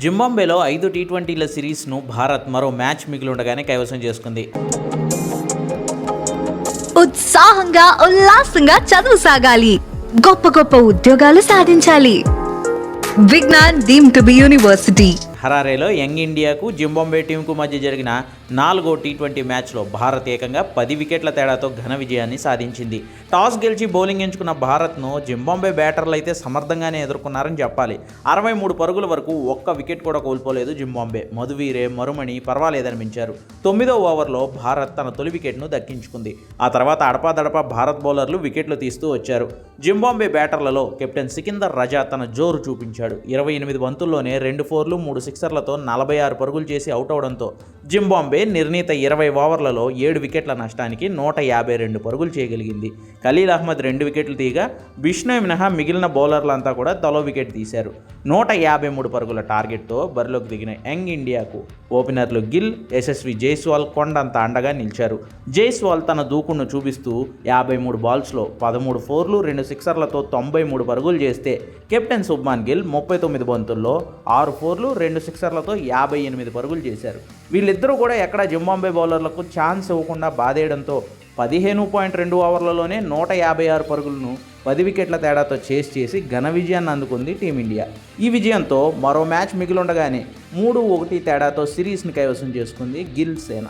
జింబాంబేలో ఐదు టీ ట్వంటీల సిరీస్ను భారత్ మరో మ్యాచ్ మిగిలి ఉండగానే కైవసం చేసుకుంది. ఉత్సాహంగా ఉల్లాసంగా చదువు సాగాలి. గొప్ప గొప్ప ఉద్యోగాలు సాధించాలి. Vignan deem to be university. హరారేలో young ఇండియాకు జింబాంబే టీంకు మధ్య జరిగిన నాలుగో టీ ట్వంటీ మ్యాచ్లో భారత్ ఏకంగా పది వికెట్ల తేడాతో ఘన విజయాన్ని సాధించింది. టాస్ గెలిచి బౌలింగ్ ఎంచుకున్న భారత్ను జింబాంబే బ్యాటర్లు అయితే సమర్థంగానే ఎదుర్కొన్నారని చెప్పాలి. అరవై మూడు పరుగుల వరకు ఒక్క వికెట్ కూడా కోల్పోలేదు జింబాంబే మధువీరే మరుమణి పర్వాలేదనిపించారు తొమ్మిదో ఓవర్లో భారత్ తన తొలి వికెట్ను దక్కించుకుంది. ఆ తర్వాత అడపాదడపా భారత్ బౌలర్లు వికెట్లు తీస్తూ వచ్చారు. జింబాంబే బ్యాటర్లలో కెప్టెన్ సికిందర్ రజా తన జోరు చూపించాడు. ఇరవై ఎనిమిది బంతుల్లోనే రెండు ఫోర్లు మూడు సిక్సర్లతో నలభై ఆరు పరుగులు చేసి అవుట్ అవడంతో జింబాంబే నిర్ణీత ఇరవై ఓవర్లలో ఏడు వికెట్ల నష్టానికి నూట యాభై రెండు పరుగులు చేయగలిగింది. ఖలీల్ అహ్మద్ రెండు వికెట్లు తీయగా బిష్ణోయ్ మినహా మిగిలిన బౌలర్లంతా కూడా తలో వికెట్ తీశారు. నూట యాభై మూడు పరుగుల టార్గెట్తో బరిలోకి దిగిన యంగ్ ఇండియాకు ఓపెనర్లు గిల్ యశస్వి జైస్వాల్ కొండంత అండగా నిలిచారు. జైస్వాల్ తన దూకుడును చూపిస్తూ యాభై మూడు బాల్స్లో పదమూడు ఫోర్లు రెండు సిక్సర్లతో తొంభై మూడు పరుగులు చేస్తే కెప్టెన్ సుబ్మాన్ గిల్ ముప్పై తొమ్మిది బంతుల్లో ఆరు ఫోర్లు రెండు రెండు సిక్సర్లతో యాభై ఎనిమిది పరుగులు చేశారు. వీళ్ళిద్దరూ కూడా ఎక్కడ జింబాంబే బౌలర్లకు ఛాన్స్ ఇవ్వకుండా బాధేయడంతో పదిహేను పాయింట్ రెండు ఓవర్లలోనే నూట యాభై ఆరు పరుగులను పది వికెట్ల తేడాతో చేస్ చేసి ఘన విజయాన్ని అందుకుంది టీమిండియా. ఈ విజయంతో మరో మ్యాచ్ మిగిలుండగానే మూడు ఒకటి తేడాతో సిరీస్ని కైవసం చేసుకుంది గిల్ సేన.